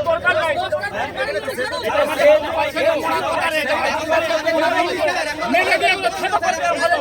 দরকার নাই। মেরে দিয়ে একটা থাকা করে দেওয়া ভালো।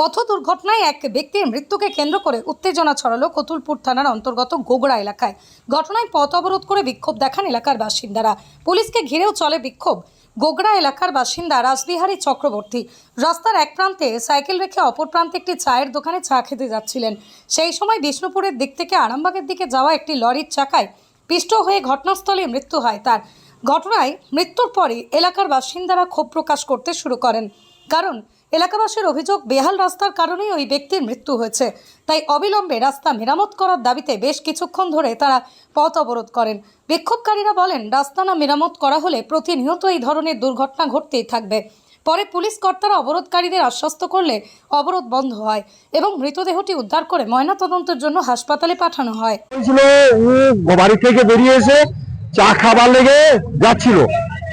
পথ দুর্ঘটনায় এক ব্যক্তির মৃত্যুকে কেন্দ্র করে উত্তেজনা ছড়ালো কতুলপুর থানার অন্তর্গত গোগড়া এলাকায়। ঘটনায় পথ অবরোধ করে বিক্ষোভ দেখান এলাকার বাসিন্দারা। পুলিশকে ঘিরেও চলে বিক্ষোভ। গোগড়া এলাকার বাসিন্দা রাসবিহারী চক্রবর্তী রাস্তার এক প্রান্তে সাইকেল রেখে অপর প্রান্তে একটি চায়ের দোকানে চা খেতে যাচ্ছিলেন। সেই সময় বিষ্ণুপুরের দিক থেকে আরামবাগের দিকে যাওয়া একটি লরির চাকায় পিষ্ট হয়ে ঘটনাস্থলে মৃত্যু হয়। তার ঘটনায় মৃত্যুর পরই এলাকার বাসিন্দারা ক্ষোভ প্রকাশ করতে শুরু করেন। কারণ, এলাকাবাসীর অভিযোগ বেহাল রাস্তার কারণেই ওই ব্যক্তির মৃত্যু হয়েছে। তাই অবিলম্বে রাস্তা মেরামত করার দাবিতে বেশ কিছুক্ষণ ধরে তারা পথ অবরোধ করেন। বিক্ষোভকারীরা বলেন, রাস্তা না মেরামত করা হলে প্রতিনিয়ত এই ধরনের দুর্ঘটনা ঘটতেই থাকবে। পরে পুলিশ কর্তারা অবরোধকারীদের আশ্বস্ত করলে অবরোধ বন্ধ হয় এবং মৃতদেহটি উদ্ধার করে ময়নাতদন্তের জন্য হাসপাতালে পাঠানো হয়। বাড়ি থেকে চা খাবার লেগে যাচ্ছিল।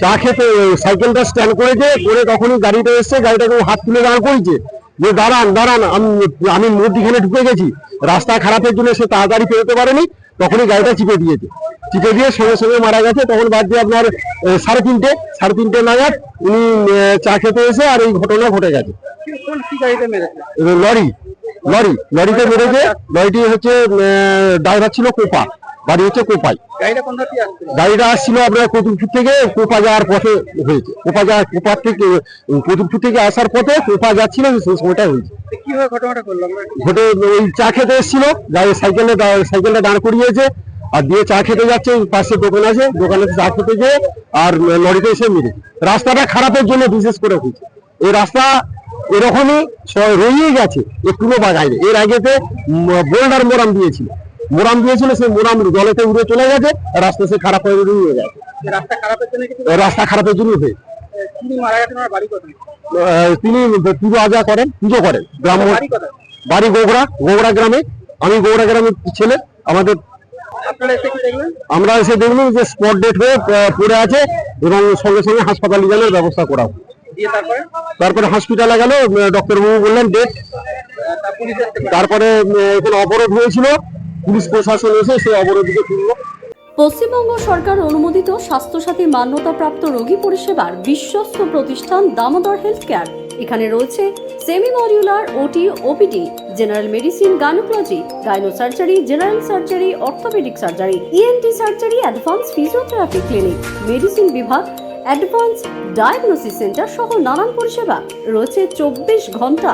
চা খেতে সাইকেলটা স্ট্যান্ড করেছে, করে তখনই গাড়িটা এসছে, গাড়িটাকে হাত তুলে দাঁড় করেছে যে দাঁড়ান দাঁড়ান, আমি আমি মধ্যিখানে ঢুকে গেছি। রাস্তা খারাপের জন্য সে তাড়াতাড়ি পেরোতে পারেনি, তখনই গাড়িটা চিপে দিয়েছে। চিপে দিয়ে সঙ্গে সঙ্গে মারা গেছে, তখন বাদ দিয়ে আপনার সাড়ে তিনটে সাড়ে তিনটে নাগাদ উনি চা খেতে এসে আর এই ঘটনা ঘটে গেছে। লরি লরি, লরিতে মেরেছে, লরিটি হচ্ছে ড্রাইভার ছিল কোপা। বাড়ি হচ্ছে কোপাই। গাড়িটা আসছিল? আপনার কতুলপুর থেকে কোপা যাওয়ার পথে হয়েছে। কোপা যাওয়ার কোপার থেকে কতুলপুর থেকে আসার পথে কোপা যাচ্ছিল সেই সময়টা হয়েছে। ঘটে ওই চা খেতে এসেছিল গাড়ি সাইকেলে সাইকেলটা দাঁড় করিয়েছে আর দিয়ে চা খেতে যাচ্ছে পাশে দোকান আছে দোকানে চা খেতে গিয়ে আর লরিতে এসে মেরে। রাস্তাটা খারাপের জন্য বিশেষ করে হয়েছে। এই রাস্তা এরকমই রয়েই গেছে একটুও বাগাইনি এর আগেতে বোল্ডার মোরাম দিয়েছিল। মোরাম দিয়েছিল সেই মোরাম জলেতে উড়ে চলে গেছে রাস্তা সে খারাপ হয়ে রয়ে গেছে। রাস্তা খারাপের জন্য রাস্তা খারাপের জন্য হয়ে তিনি পুজো আজা করেন পুজো করেন। গ্রাম বাড়ি গোগড়া গোগড়া গ্রামে। আমি গোগড়া গ্রামের ছেলে আমাদের আমরা এসে দেখলাম যে স্পট ডেট হয়ে পড়ে আছে এবং সঙ্গে সঙ্গে হাসপাতাল যাওয়ার ব্যবস্থা করা। তারপরে? হসপিটালে গেল ডক্টর বাবু বললেন ডেট? তারপরে এখানে অবরোধ হয়েছিল পুলিশ প্রশাসন এসে সেই অবরোধকে তুললো। পশ্চিমবঙ্গ সরকার অনুমোদিত স্বাস্থ্যসাথী মান্যতাপ্রাপ্ত রোগী পরিষেবার বিশ্বস্ত প্রতিষ্ঠান দামোদর হেলথ কেয়ার এখানে রয়েছে semi modular OT, OPD, general medicine, gynaecology gyno surgery general surgery, orthopaedic surgery ENT surgery advance physiotherapy clinic, medicine বিভাগ অ্যাডভান্স ডায়াগনোসিস সেন্টার সহ নানান পরিষেবা। রয়েছে চব্বিশ ঘণ্টা